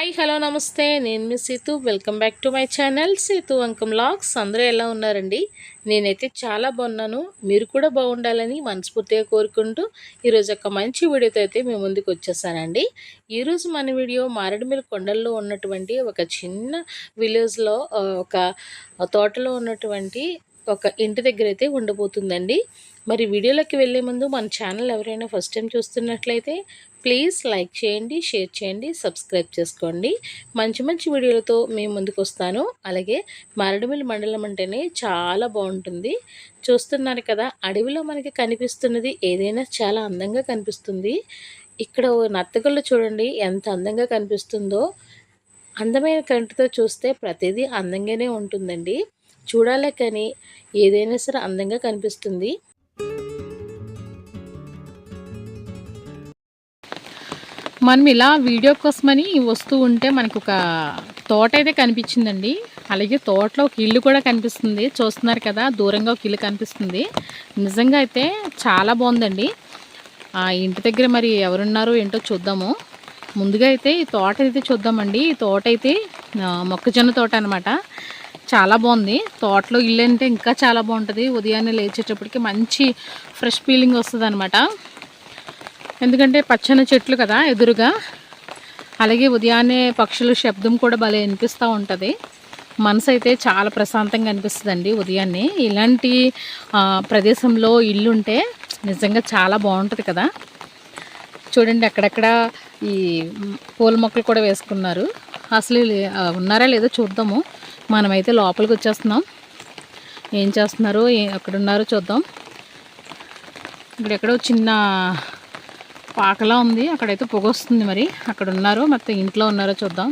Hi hello నమస్తే. నేను మీ Seethu. Welcome back to my channel Seethu Ankam logs. అందరూ ఎలా ఉన్నారండి? నేనైతే చాలా బాగున్నాను. మీరు కూడా బాగుండాలని మనస్ఫూర్తిగా కోరుకుంటూ ఈరోజు ఒక మంచి వీడియోతో అయితే మేము ముందుకు వచ్చేసానండి. ఈరోజు మన వీడియో మారేడుమిల్లి కొండల్లో ఉన్నటువంటి ఒక చిన్న విలేజ్లో ఒక తోటలో ఉన్నటువంటి ఒక ఇంటి దగ్గర అయితే ఉండబోతుందండి. మరి వీడియోలోకి వెళ్ళే ముందు మన ఛానల్ ఎవరైనా ఫస్ట్ టైం చూస్తున్నట్లయితే ప్లీజ్ లైక్ చేయండి షేర్ చేయండి సబ్స్క్రైబ్ చేసుకోండి. మంచి మంచి వీడియోలతో మేము ముందుకు వస్తాను. అలాగే మారేడుమిల్లి మండలం అంటేనే చాలా బాగుంటుంది. చూస్తున్నారు కదా అడవిలో మనకి కనిపిస్తున్నది ఏదైనా చాలా అందంగా కనిపిస్తుంది. ఇక్కడ ఓ చూడండి ఎంత అందంగా కనిపిస్తుందో. అందమైన కంటితో చూస్తే ప్రతిదీ అందంగానే ఉంటుందండి. చూడాలే కానీ ఏదైనా సరే అందంగా కనిపిస్తుంది. మనం ఇలా వీడియో కోసమని వస్తూ ఉంటే మనకు ఒక తోట అయితే కనిపించిందండి. అలాగే తోటలో ఒక ఇల్లు కూడా కనిపిస్తుంది. చూస్తున్నారు కదా దూరంగా ఒక ఇల్లు కనిపిస్తుంది. నిజంగా అయితే చాలా బాగుందండి. ఆ ఇంటి దగ్గర మరి ఎవరున్నారో ఏంటో చూద్దాము. ముందుగా అయితే ఈ తోట అయితే చూద్దామండి. ఈ తోట అయితే మొక్కజొన్న తోట అనమాట చాలా బాగుంది. తోటలో ఇల్లు అంటే ఇంకా చాలా బాగుంటుంది. ఉదయాన్నే లేచేటప్పటికి మంచి ఫ్రెష్ ఫీలింగ్ వస్తుంది అనమాట ఎందుకంటే పచ్చని చెట్లు కదా ఎదురుగా. అలాగే ఉదయాన్నే పక్షులు శబ్దం కూడా భలే వినిపిస్తూ ఉంటుంది. మనసు అయితే చాలా ప్రశాంతంగా అనిపిస్తుందండి ఉదయాన్నే. ఇలాంటి ప్రదేశంలో ఇల్లు ఉంటే నిజంగా చాలా బాగుంటుంది కదా. చూడండి అక్కడక్కడ ఈ పూల మొక్కలు కూడా వేసుకున్నారు. అసలు ఉన్నారా లేదో చూద్దాము. మనమైతే లోపలికి వచ్చేస్తున్నాం. ఏం చేస్తున్నారు ఏ- ఉన్నారో చూద్దాం. ఇక్కడెక్కడో చిన్న పాకలా ఉంది. అక్కడైతే పొగ వస్తుంది మరి. అక్కడ ఉన్నారో మొత్తం ఇంట్లో ఉన్నారో చూద్దాం.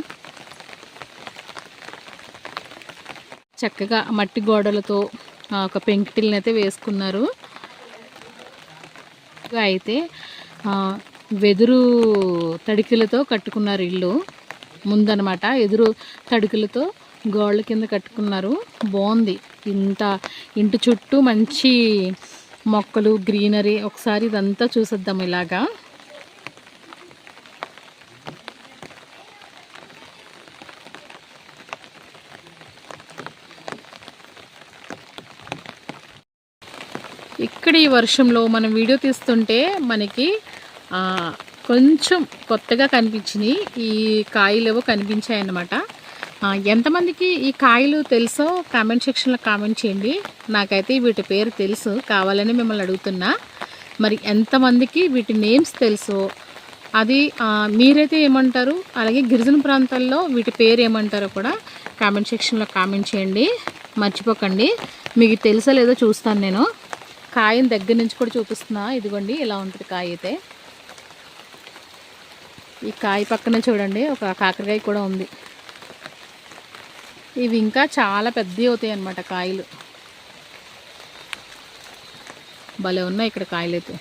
చక్కగా మట్టి గోడలతో ఒక పెంకిటిల్ని అయితే వేసుకున్నారు. అయితే వెదురు తడికలతో కట్టుకున్నారు ఇల్లు. ముందనమాట ఎదురు తడికలతో గోళ్ళ కింద కట్టుకున్నారు. బాగుంది. ఇంత ఇంటి చుట్టూ మంచి మొక్కలు గ్రీనరీ ఒకసారి ఇదంతా చూసేద్దాం ఇలాగా ఇక్కడ ఈ వర్షంలో మనం వీడియో తీస్తుంటే మనకి కొంచెం కొత్తగా కనిపించినాయి ఈ కాయలు ఏవో కనిపించాయి అన్నమాట ఎంతమందికి ఈ కాయలు తెలుసో కామెంట్ సెక్షన్లో కామెంట్ చేయండి. నాకైతే వీటి పేరు తెలుసు కావాలని మిమ్మల్ని అడుగుతున్నా. మరి ఎంతమందికి వీటి నేమ్స్ తెలుసో అది మీరైతే ఏమంటారు? అలాగే గిరిజన ప్రాంతాల్లో వీటి పేరు ఏమంటారో కూడా కామెంట్ సెక్షన్లో కామెంట్ చేయండి. మర్చిపోకండి. మీకు తెలుసో లేదో చూస్తాను నేను. కాయని దగ్గర నుంచి కూడా చూపిస్తున్నా. ఇదిగోండి ఇలా ఉంటుంది కాయ అయితే. ఈ కాయ పక్కనే చూడండి ఒక కాకరకాయ కూడా ఉంది. ఇవి ఇంకా చాలా పెద్దవి అవుతాయి అన్నమాట కాయలు. భలే ఉన్నాయి ఇక్కడ కాయలు అయితే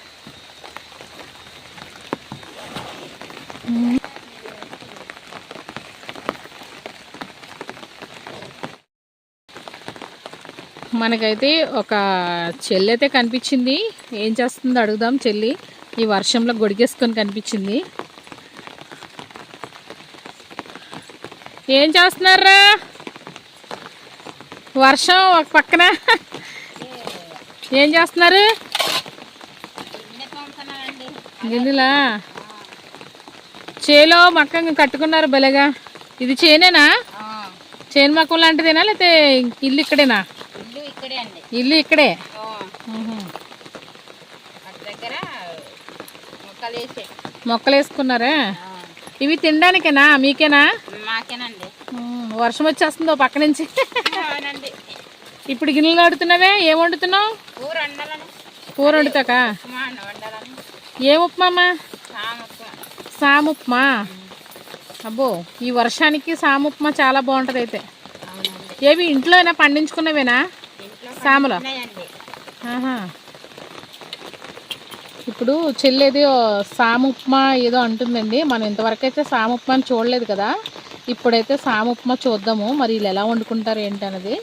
మనకైతే ఒక చెల్లి అయితే కనిపించింది. ఏం చేస్తుందో అడుగుదాం చెల్లి. ఈ వర్షంలో గొడిగేసుకొని కనిపించింది. ఏం చేస్తున్నారా? వర్షం ఒక పక్కన. ఏం చేస్తున్నారు? గిన్నెలా? చేలో మక్క కట్టుకున్నారు భలేగా. ఇది చేనేనా? చేను మక్కం లాంటిదేనా? లేకపోతే ఇల్లు ఇక్కడేనా? ఇల్లు ఇక్కడే? దగ్గర మొక్కలు వేసే మొక్కలు వేసుకున్నారా ఇవి తినడానికేనా? మీకేనా? మాకేనండి. వర్షం వచ్చేస్తుందో పక్క నుంచి ఇప్పుడు గిన్నెలు ఆడుతున్నావే ఏం వండుతున్నావు? కూర వండుతాక ఏం ఉప్మా అమ్మా సామ ఉప్మా. సాము ఉప్మా? అబ్బో ఈ వర్షానికి సాము ఉప్మా చాలా బాగుంటుంది అయితే ఏవి ఇంట్లోనా పండించుకున్నవేనా? ఇంట్లో సాములు ఇప్పుడు చెల్లేది సాము ఉప్మా ఏదో అంటుందండి. మనం ఇంతవరకు అయితే సాము ఉప్మా అని చూడలేదు కదా. ఇప్పుడైతే సాము ఉప్మా చూద్దాము. మరి వీళ్ళు ఎలా వండుకుంటారు ఏంటన్నది.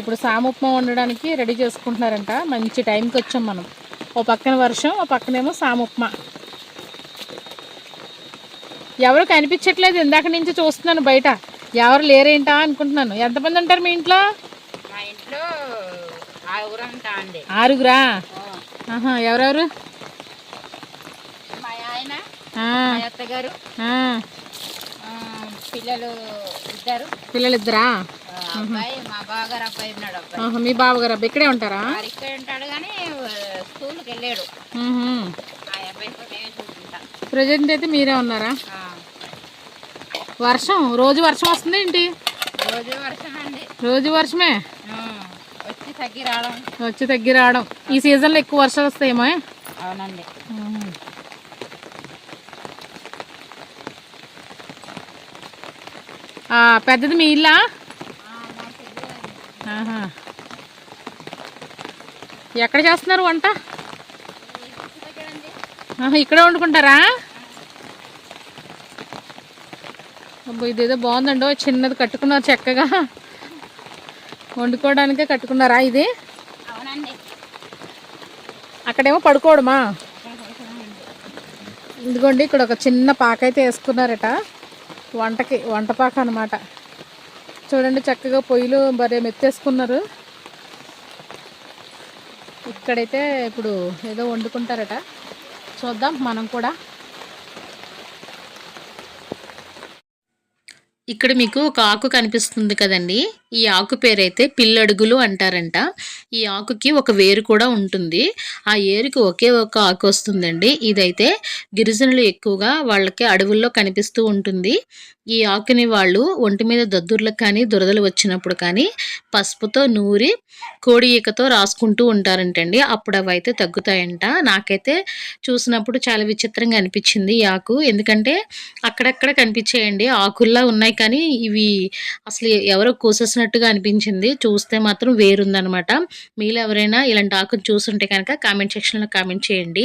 ఇప్పుడు సాము ఉప్మా వండడానికి రెడీ చేసుకుంటున్నారంట. మంచి టైంకి వచ్చాం మనం. ఓ పక్కన వర్షం ఓ పక్కనేమో సాము ఉప్మా ఎవరు కనిపించట్లేదు. ఇందాక నుంచి చూస్తున్నాను బయట. ఎవరు లేరేంటా అనుకుంటున్నాను? ఎంతమంది ఉంటారు మీ ఇంట్లో? మా ఇంట్లో ఉంటా అండి. ఆరుగురా? ఆహా ఎవరెవరు? మా ఆయన ఆ, మా అత్తగారు పిల్లలు ఇద్దరు. పిల్లలు ఇద్దరా అబ్బాయి మా బావగారు అబ్బాయి ఉన్నాడు అబ్బాయి. ఆహా, మీ బావగారు అబ్బాయి ఇక్కడే ఉంటారా? ఇక్కడ ఉంటాడు కానీ స్కూల్కి వెళ్ళాడు. ఆ ప్రజెంట్ అయితే మీరే ఉన్నారా? వర్షం? రోజు వర్షం వస్తుంది ఏంటి? రోజు వర్షం అండి. రోజు వర్షమే? వచ్చి తగ్గి రావడం. వచ్చి తగ్గి రావడం. ఈ సీజన్లో ఎక్కువ వర్షాలు వస్తాయేమో అవునండి. పెద్దది మీ ఇల్లా. ఎక్కడ చేస్తున్నారు వంట? ఇక్కడే వండుకుంటారా? అబ్బో ఇదేదో బాగుందండి చిన్నది కట్టుకున్నారు చక్కగా. వండుకోవడానికే కట్టుకున్నారా ఇది? అక్కడేమో పడుకోవడమా? ఇదిగోండి ఇక్కడ ఒక చిన్న పాక అయితే వేసుకున్నారట. వంటకి వంట పాక అనమాట చూడండి చక్కగా పొయ్యిలు భలే మెత్తేసుకున్నారు. ఇక్కడైతే ఇప్పుడు ఏదో వండుకుంటారట. చూద్దాం మనం కూడా. ఇక్కడ మీకు ఒక ఆకు కనిపిస్తుంది కదండి. ఈ ఆకు పేరైతే పిల్లడుగులు అంటారంట. ఈ ఆకుకి ఒక వేరు కూడా ఉంటుంది. ఆ ఏరుకి ఒకే ఒక ఆకు వస్తుందండి. ఇదైతే గిరిజనులు ఎక్కువగా వాళ్ళకి అడవుల్లో కనిపిస్తూ ఉంటుంది. ఈ ఆకుని వాళ్ళు ఒంటి మీద దద్దుర్లకు కానీ దురదలు వచ్చినప్పుడు కానీ పసుపుతో నూరి కోడి ఈకతో రాసుకుంటూ ఉంటారంటండి. అప్పుడు అవి అయితే తగ్గుతాయంట. నాకైతే చూసినప్పుడు చాలా విచిత్రంగా అనిపించింది ఈ ఆకు. ఎందుకంటే అక్కడక్కడ కనిపించేయండి. ఆకుల్లా ఉన్నాయి కానీ ఇవి అసలు ఎవరో చూసినట్టుగా అనిపించింది. చూస్తే మాత్రం వేరుందనమాట. మీలో ఎవరైనా ఇలాంటి ఆకును చూసుంటే కనుక కామెంట్ సెక్షన్లో కామెంట్ చేయండి.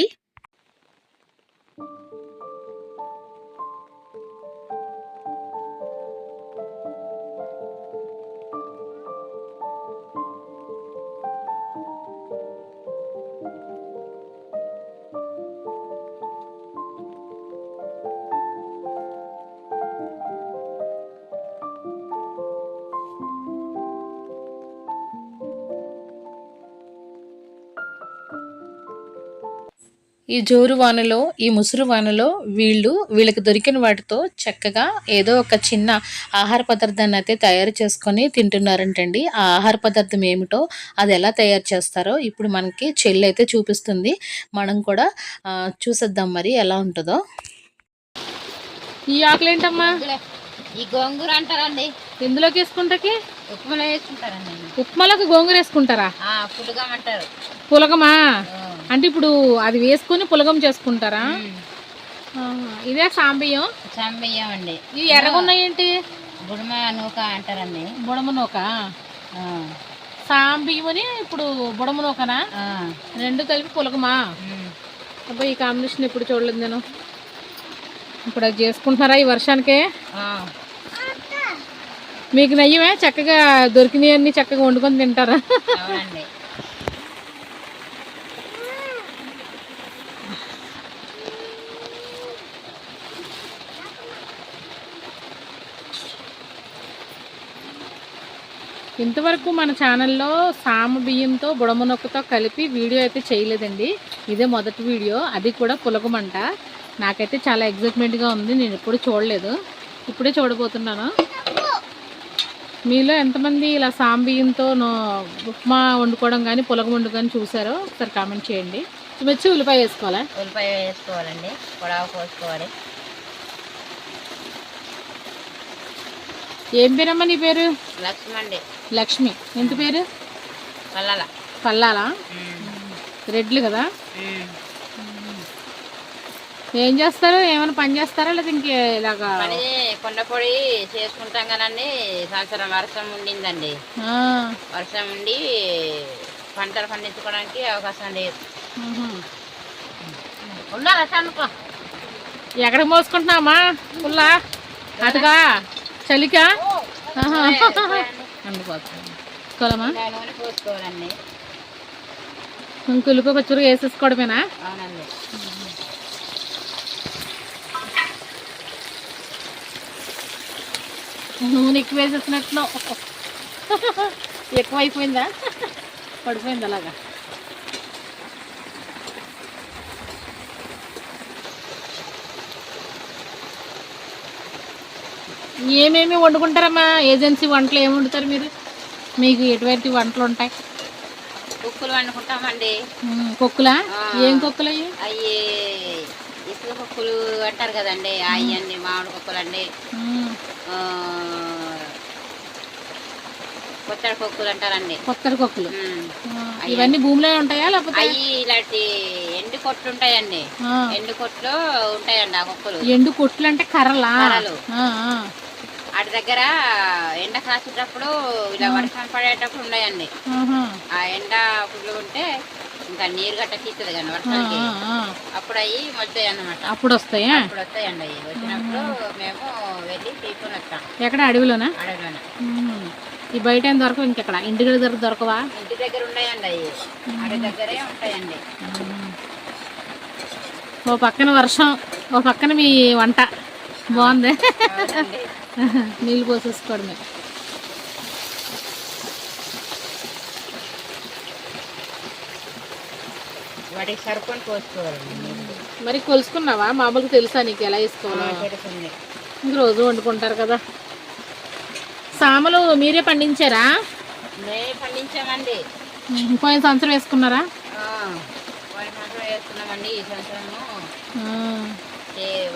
ఈ జోరు వానలో ఈ ముసురు వానలో వీళ్ళు వీళ్ళకి దొరికిన వాటితో చక్కగా ఏదో ఒక చిన్న ఆహార పదార్థాన్ని అయితే తయారు చేసుకొని తింటున్నారంటండి. ఆ ఆహార పదార్థం ఏమిటో అది ఎలా తయారు చేస్తారో ఇప్పుడు మనకి చెల్లి అయితే చూపిస్తుంది. మనం కూడా చూసేద్దాం మరి ఎలా ఉంటుందో. ఈ ఆకులు ఏంటమ్మా ఇందులో ఈ గోంగూర అంటారండి. ఇందులోకి వేసుకుంటాకి? ఉప్మాలో వేసుకుంటారండి ఉప్మాలోకి గోంగూర వేసుకుంటారా? పులుగం అంటారు. పులగమా. అంటే ఇప్పుడు అది వేసుకొని పులగం చేసుకుంటారా. ఇదే సాంబియ్యం. చంబియ్యం అండి. ఇవి ఎర్రగా ఉన్నాయేంటి గుడిమ నూక అంటారండి. బుడమనూక ఆ, సాంబియ్యమని ఇప్పుడు బుడమనూకనా ఆ, రెండు కలిపి పులగమా. అబ్బాయి ఈ కాంబినేషన్ ఎప్పుడు చూడలేదు నేను. ఇప్పుడు అది చేసుకుంటున్నారా ఈ వర్షానికే? మీకు నయ్యమే? చక్కగా దొరికినవన్నీ చక్కగా వండుకొని తింటారా? ఇంతవరకు మన ఛానల్లో సామ బియ్యంతో బుడమనొక్కతో కలిపి వీడియో అయితే చేయలేదండి. ఇదే మొదటి వీడియో. అది కూడా పులగమంట. నాకైతే చాలా ఎగ్జైట్మెంట్గా ఉంది. నేను ఎప్పుడు చూడలేదు. ఇప్పుడే చూడబోతున్నాను. మీలో ఎంతమంది ఇలా నో- ఉప్మా వండుకోవడం కానీ పులగం వండు కానీ చూసారో ఒకసారి కామెంట్ చేయండి. మిర్చి ఉల్లిపాయ వేసుకోవాలా? ఉల్లిపాయ వేసుకోవాలండి. పొడవ కోసుకోవాలి ఏం పేరమ్మా నీ పేరు? లక్ష్మండి. లక్ష్మి. ఎంత పేరు? పల్లల. పల్లాలా? రెడ్లు కదా? ఏం చేస్తారు? ఏమైనా పని చేస్తారా? లేదా ఇంకే ఇలాగా పని కొండ పొడి చేసుకుంటాం కదండి సంవత్సరం వర్షం ఉండిందండి. వర్షం ఉండి పంటలు పండించుకోవడానికి అవకాశం లేదు. ఉండాలి అనుకో ఎక్కడ మోసుకుంటున్నామా పుల్లా? అటుగా? చలికా? ఆహా. అందుకోసం కొలమా? నూనె పోసుకోవాలండి. ఇంకులుపు పచ్చురు వేసేసుకోవడమేనా? అవునండి. నూనె ఎక్కువ వేసేసినట్టున్నావు. ఎక్కువ అయిపోయిందా పడిపోయింది అలాగా. ఏమేమి వండుకుంటారమ్మా? ఏజెన్సీ వంటలు ఏమి వండుతారు మీరు? మీకు ఎటువంటి వంటలు ఉంటాయి? కుక్కులు వండుకుంటామండి. కొక్కులా. ఏం కొక్కులు అయ్యి? అవి ఇసుక కుక్కులు అంటారు కదండి. అవి అండి మామిడి కుక్కలు అండి కొత్తడి కుక్కులు అంటారండి కొత్తడి కొక్కులు. ఇవన్నీ భూమిలో ఉంటాయా లేకపోతే అవి ఇలాంటి ఎండు కొట్లు ఉంటాయండి. ఎండు కొట్లు ఉంటాయండి ఆ కుక్కలు. ఎండు కొట్లు అంటే కర్రలా. వాటి దగ్గర ఎండ కాసేటప్పుడు ఇలా వర్షం పడేటప్పుడు ఉన్నాయండి. ఆ ఎండ ఫుల్ ఉంటే ఇంకా నీరు గట్ట తీస్తుంది కానీ వర్షానికి ఆ. అప్పుడు అవి మొత్తాయి అన్నమాట. అప్పుడు వస్తాయా? అప్పుడు వస్తాయండి అవి వచ్చినప్పుడు మేము వెళ్ళి తీసుకొని వస్తాం. ఎక్కడ? అడవిలోనా? అడవిలోనే. ఈ బయట ఏం దొరకవు ఇంకెక్కడ? ఇంటి దగ్గర దొరకవా? ఇంటి దగ్గర ఉన్నాయండి అవి. అడవి దగ్గరే ఉంటాయండి. ఓ పక్కన వర్షం ఓ పక్కన మీ వంట. బాగుంది. నీళ్ళు పోసేసుకోవడమే వాటికి పోసుకోవాలండి మరి కొలుసుకున్నావా? మామూలుగా తెలుసా నీకు ఎలా వేసుకోవాలో? ఇంక రోజు వండుకుంటారు కదా. సామలు మీరే పండించారా? మేము పండించామండి. పోయిన సంవత్సరం వేసుకున్నారా? పోయిన సంవత్సరం వేసుకున్నామండి. ఈ సంవత్సరము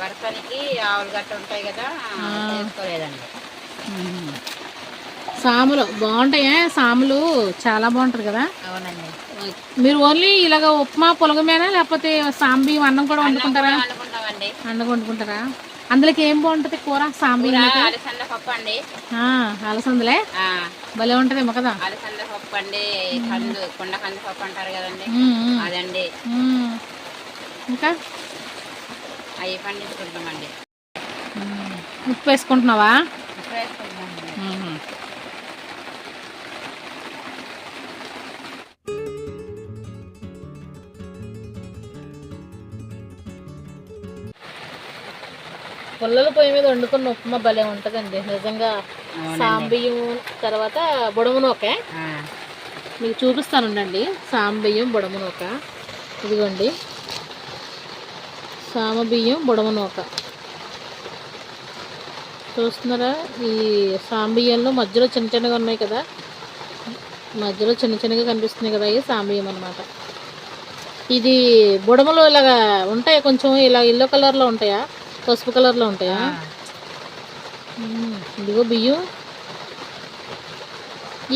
వర్షానికి ఆవులు గట్ట ఉంటాయి కదా చేసుకోలేదండి ఉమ్. సాములు బాగుంటాయా? సాములు చాలా బాగుంటుంది కదా? అవునండి. మీరు ఓన్లీ ఇలాగ ఉప్మా పొలగమేనా? లేకపోతే సాంబి అన్నం కూడా వండుకుంటారా? అన్నం వండుకుంటారా? అందులోకి ఏం బాగుంటుంది కూర? సాంబి కూర అలసంద పప్పు అండి. అలసందలే? భలే ఉంటుందేమో కదా. అలసంద పప్పు అండి కందు కొండ కంది పప్పు అంటారు కదండి. అదండి. ఇంకా? అవి పండించుకుంటామండి. ఉప్పు వేసుకుంటున్నావా? పుల్లల పొయ్యి మీద వండుకున్న ఉప్మా భలే ఉంటుందండి. నిజంగా సాంబియ్యం తర్వాత బుడమనొకే. మీకు చూపిస్తాను ఉండండి. సాంబియ్యం బుడమనొక. ఇదిగోండి. సామబియ్యం బుడమనొక. చూస్తున్నారా? ఈ సాంబియ్యంలో మధ్యలో చిన్న చిన్నగా ఉన్నాయి కదా. మధ్యలో చిన్న చిన్నగా కనిపిస్తున్నాయి కదా ఇవి సాంబియ్యం అనమాట ఇది బుడమలు ఇలాగా ఉంటాయా కొంచెం? ఇలా ఎల్లో కలర్లో ఉంటాయా? పసుపు కలర్లో ఉంటాయా. ఇదిగో బియ్యం.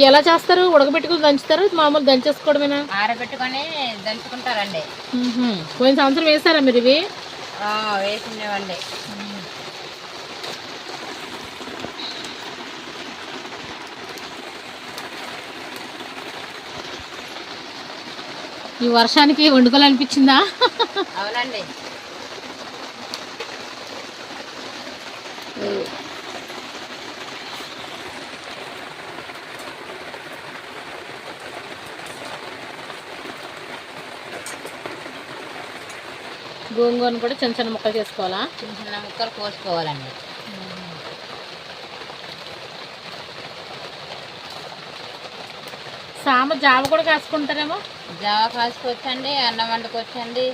ఎలా చేస్తారు? ఉడకబెట్టుకుని దంచుతారు? మామూలు దంచేసుకోవడమేనా? ఆరబెట్టుకొని దంచుకుంటారండి. పోయిన సంవత్సరం వేసారా మీరు ఇవి? వేసిండేవండి ఈ వర్షానికి వండుకోవాలనిపించిందా? అవునండి. గోంగూరను కూడా చిన్న చిన్న ముక్కలు చేసుకోవాలా? చిన్న చిన్న ముక్కలు కోసుకోవాలండి. సామ జావ కూడా కాసుకుంటారేమో? జావ కాసుకోవచ్చండి అన్నం వండుకోవచ్చండి.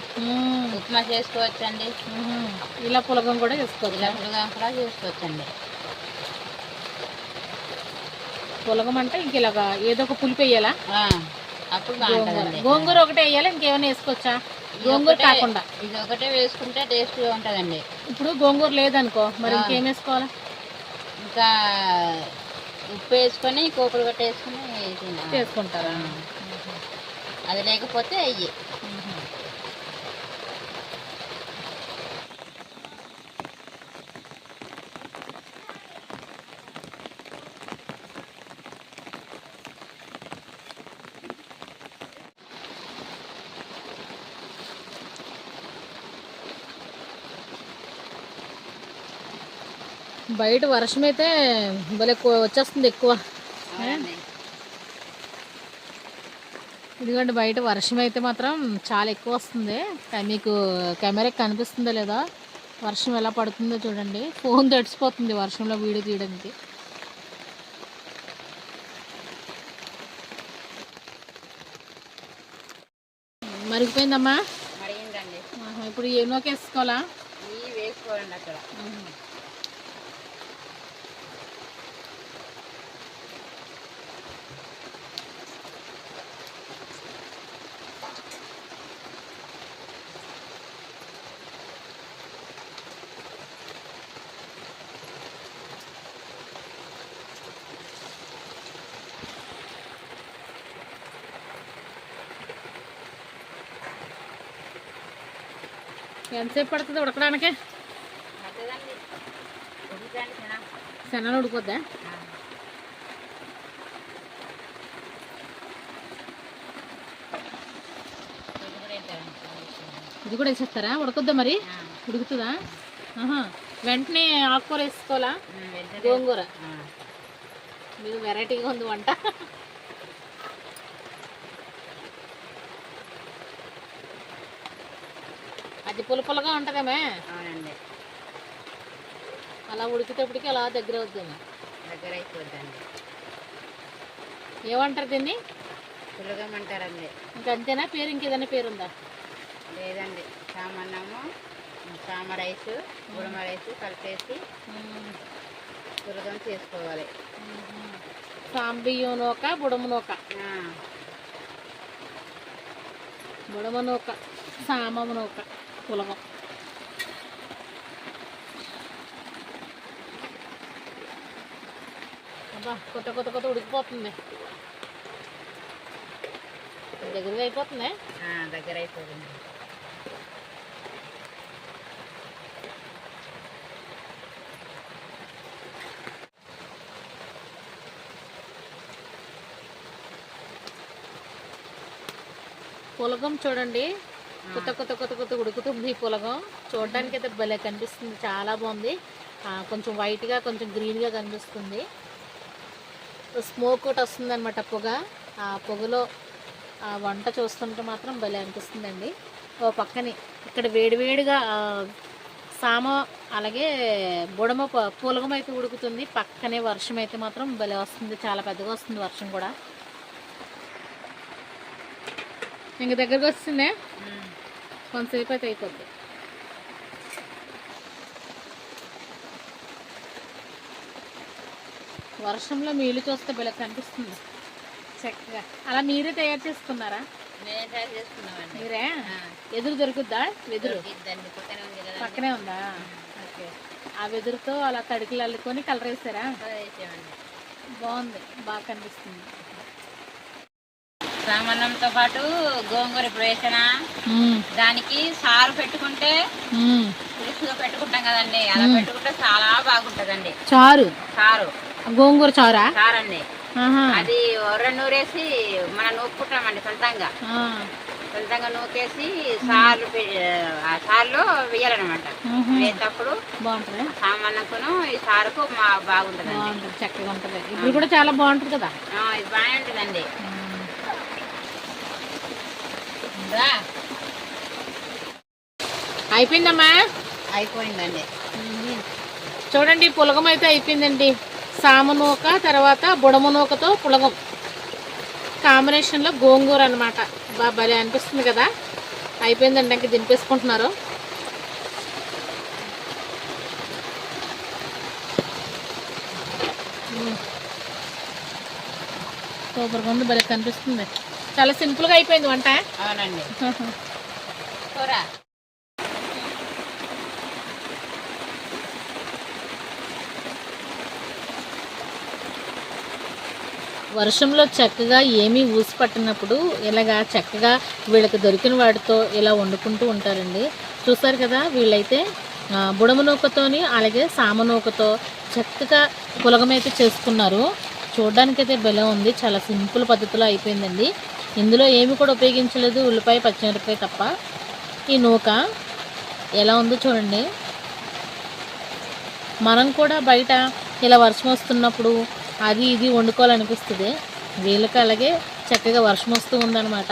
ఉప్మా చేసుకోవచ్చండి. ఇలా పులగం కూడా చేసుకోవచ్చు. ఇలా పులుగా కూడా చేసుకోవచ్చండి. పులగం అంటే ఇంక ఇలాగా ఏదో ఒక పులుపు వేయాలా? అప్పుడు గోంగూర బాగుంటుందండి. గోంగూర ఒకటే వేయాలా? ఇంకేమైనా వేసుకోవచ్చా? గోంగూర కాకుండా. ఇది ఒకటే వేసుకుంటే టేస్ట్గా ఉంటుందండి. ఇప్పుడు గోంగూర లేదనుకో మరి. ఇంకేం వేసుకోవాలా? ఇంకా ఉప్పు వేసుకొని కోపులు కట్టేసుకొని తినాలి. చేసుకుంటారా? అది లేకపోతే అయ్యి. బయట వర్షం అయితే భలే ఎక్కువ వచ్చేస్తుంది ఎక్కువ. ఎందుకంటే బయట వర్షం అయితే మాత్రం చాలా ఎక్కువ వస్తుంది. మీకు కెమెరాకి కనిపిస్తుందో లేదా వర్షం ఎలా పడుతుందో చూడండి. ఫోన్ తడిచిపోతుంది వర్షంలో వీడియో తీయడానికి. మరిగిపోయిందమ్మా? ఇప్పుడు ఎన్నోకి వేసుకోవాలా వేసుకోవాలండి అక్కడ. ఎంతసేపు పడుతుంది ఉడకడానికి? శనలు ఉడిపోద్దా ఇది కూడా వేసేస్తారా? ఉడకొద్దా మరి? ఉడుకుతుందా? వెంటనే ఆకుకూర వేసుకోవాలా? గోంగూర. మీకు వెరైటీగా ఉంది వంట. అది పుల్ల పుల్లగా ఉంటుందేమే. అవునండి. అలా ఉడికేటప్పటికి అలా దగ్గర అవుతుంది దగ్గర అయిపోద్దండి. ఏమంటారు దీన్ని? పులగమంటారండి. ఇంకా అంతేనా? పేరు ఇంకేదైనా పేరు ఉందా లేదండి. సామన్నము సామ రైస్ గుడమ రైస్ కలిపేసి పులగం చేసుకోవాలి. సాంబియ్యం నూక బుడమ నూక. బుడమ నూక సామము నూక. పులగం. అబ్బా కొత్త కొత్త కొత్త ఉడికిపోతుంది. దగ్గరగా అయిపోతుంది? దగ్గర అయిపోతుంది. పులగం చూడండి. కొత్త కొత్త కొత్త కొత్త ఉడుకుతుంది ఈ పులగం. చూడడానికి అయితే భలే కనిపిస్తుంది. చాలా బాగుంది. కొంచెం వైట్గా కొంచెం గ్రీన్గా కనిపిస్తుంది. స్మోక్ ఒకటి వస్తుంది అనమాట పొగ. ఆ పొగలో ఆ వంట చూస్తుంటే మాత్రం భలే అనిపిస్తుందండి. ఓ పక్కనే ఇక్కడ వేడివేడిగా సామ అలాగే బుడమ ప- పులగం అయితే ఉడుకుతుంది. పక్కనే వర్షం అయితే మాత్రం భలే వస్తుంది. చాలా పెద్దగా వస్తుంది వర్షం కూడా. ఇంక దగ్గరకు వస్తుందే? కొంతసేపు అయితే అయిపోద్ది వర్షంలో మీలు చూస్తే భలే కనిపిస్తుంది. చక్కగా. అలా మీరే తయారు చేసుకున్నారా? నేనే తయారు చేసుకున్నామండి. మీరే? ఎదురు దొరుకుద్దా? వెదురు? పక్కనే ఉంది ఓకే. ఆ వెదురుతో అలా తడికలు అల్లుకొని కలర్ వేసారా బాగుంది. బాగా కనిపిస్తుంది. సామన్నంతో పాటు గోంగూర వేసానా దానికి సారు పెట్టుకుంటే పులుసుగా పెట్టుకుంటాం కదండి. అలా. పెట్టుకుంటే చాలా బాగుంటదండి. చారు? సారు గోంగూర చారా? ఆహా. అది ఒర్ర నూరేసి మనం నూపుకుంటామండి సొంతంగా. సొంతంగా నూకేసి సార్లు సార్లో వేయాలన్నమాట. వేసేటప్పుడు బాగుంటుందా? సామన్నకును ఈ సారుకు బాగుంటదండి. బాగుంటుంది చక్కగా ఉంటుంది. ఇప్పుడు కూడా చాలా బాగుంటుంది కదా? ఇది బాగానే ఉంటుందండి రా. అయిపోయిందమ్మా? అయిపోయిందండి. చూడండి పులగం అయితే అయిపోయిందండి. సామ నూక తర్వాత బుడమ నూకతో పులగం. కాంబినేషన్లో గోంగూర అనమాట బా భలే అనిపిస్తుంది కదా? అయిపోయిందండి ఇంక దింపేసుకుంటున్నారు. సూపర్గా ఉంది భలే కనిపిస్తుంది. చాలా సింపుల్గా అయిపోయింది వంట. అవునండి. కూర. వర్షంలో చక్కగా ఏమీ ఊసి పట్టినప్పుడు ఇలాగా చక్కగా వీళ్ళకి దొరికిన వాటితో ఇలా వండుకుంటూ ఉంటారండి. చూస్తారు కదా వీళ్ళైతే బుడమ నూకతోని అలాగే సామ నూకతో చక్కగా పులగమైతే చేసుకున్నారు. చూడడానికైతే బెలం ఉంది చాలా సింపుల్ పద్ధతిలో అయిపోయిందండి. ఇందులో ఏమి కూడా ఉపయోగించలేదు. ఉల్లిపాయ పచ్చిమిరపకాయ తప్ప. ఈ నూక ఎలా ఉందో చూడండి. మనం కూడా బయట ఇలా వర్షం వస్తున్నప్పుడు అది ఇది వండుకోవాలనిపిస్తుంది. వీళ్ళకి అలాగే చక్కగా వర్షం వస్తూ ఉందన్నమాట.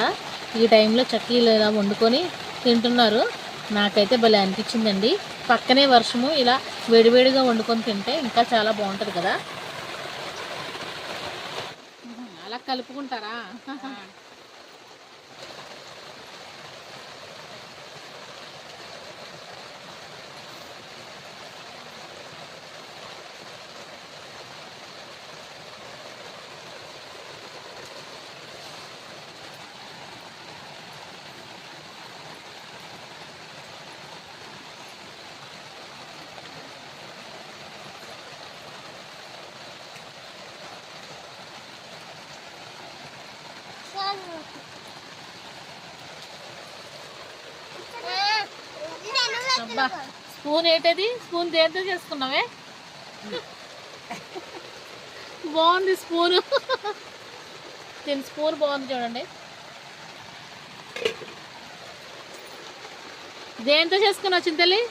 ఈ టైంలో చక్కగా ఇలా వండుకొని తింటున్నారు. నాకైతే భలే అనిపించిందండి. పక్కనే వర్షము ఇలా వేడివేడిగా వండుకొని తింటే ఇంకా చాలా బాగుంటుంది కదా. అలా కలుపుకుంటారా? అబ్బా స్పూన్ ఏంటది? స్పూన్ దేంతో చేసుకున్నావే? బాగుంది స్పూన్. దీని స్పూన్ బాగుంది చూడండి. దేంతో చేసుకున్నావు చింతల్లి?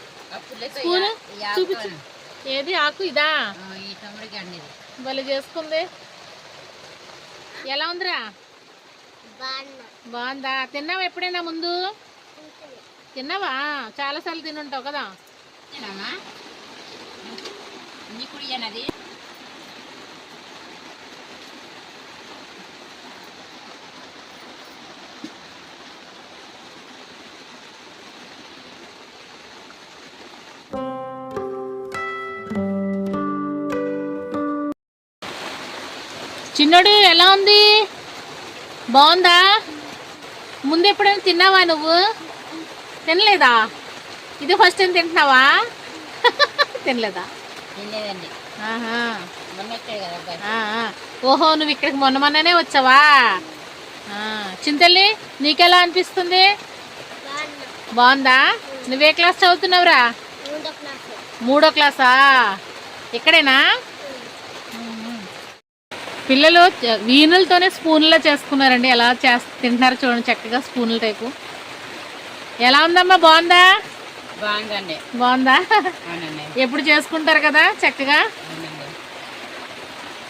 స్పూన్? చూపించు. ఏది ఆకు ఇది? భలే చేసుకుంది. ఎలా ఉందిరా? బాగుందా? తిన్నావా ఎప్పుడైనా ముందు? తిన్నావా? చాలాసార్లు తినుంటావు కదా. కుడి అన్నది చిన్నోడు ఎలా ఉంది? బాగుందా? ముందు ఎప్పుడైనా తిన్నావా నువ్వు? తినలేదా? ఇది ఫస్ట్ టైం తింటున్నావా? తినలేదా? తినలేదండి. ఓహో నువ్వు ఇక్కడికి మొన్న మొన్ననే వచ్చావా? చింతల్లి నీకెలా అనిపిస్తుంది? బాగుందా? నువ్వే క్లాస్ చదువుతున్నావురా? మూడో క్లాసా? ఇక్కడేనా? పిల్లలు వీణులతోనే స్పూన్లో చేసుకున్నారండి. ఎలా చేస్ తింటున్నారు చూడండి చక్కగా స్పూన్ల టైపు. ఎలా ఉందమ్మా? బాగుందా? బాగుందండి. బాగుందా? ఎప్పుడు చేసుకుంటారు కదా చక్కగా?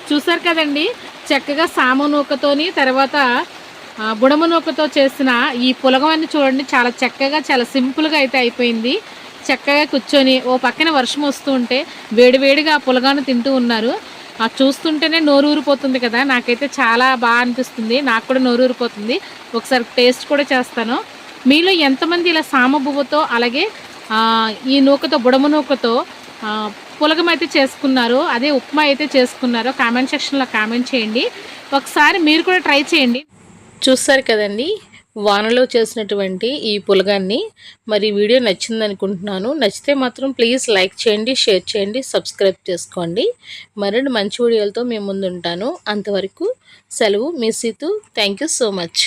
చూసారు కదండి? చక్కగా సామ నూకతోని తర్వాత బుడమ నూకతో చేసిన ఈ పులగం చూడండి. చాలా చక్కగా చాలా సింపుల్గా అయితే అయిపోయింది. చక్కగా కూర్చొని ఓ పక్కన వర్షం వస్తూ ఉంటే వేడివేడిగా ఆ పులగాను తింటూ ఉన్నారు. ఆ చూస్తుంటేనే నోరు ఊరిపోతుంది కదా. నాకైతే చాలా బాగా అనిపిస్తుంది. నాకు కూడా నోరు ఊరిపోతుంది ఒకసారి టేస్ట్ కూడా చేస్తాను. మీలో ఎంతమంది ఇలా సామబువ్వతో అలాగే ఈ నూకతో బుడమ నూకతో పులగం అయితే చేసుకున్నారో అదే ఉప్మా అయితే చేసుకున్నారో కామెంట్ సెక్షన్లో కామెంట్ చేయండి. ఒకసారి మీరు కూడా ట్రై చేయండి. చూస్తారు కదండి వానలో చేసినటువంటి ఈ పులగాన్ని మరి వీడియో నచ్చింది అనుకుంటున్నాను నచ్చితే మాత్రం ప్లీజ్ లైక్ చేయండి షేర్ చేయండి సబ్స్క్రైబ్ చేసుకోండి. మరిన్ని మంచి వీడియోలతో మేము ముందుంటాను. అంతవరకు సెలవు. మీ Seethu. Thank you so much.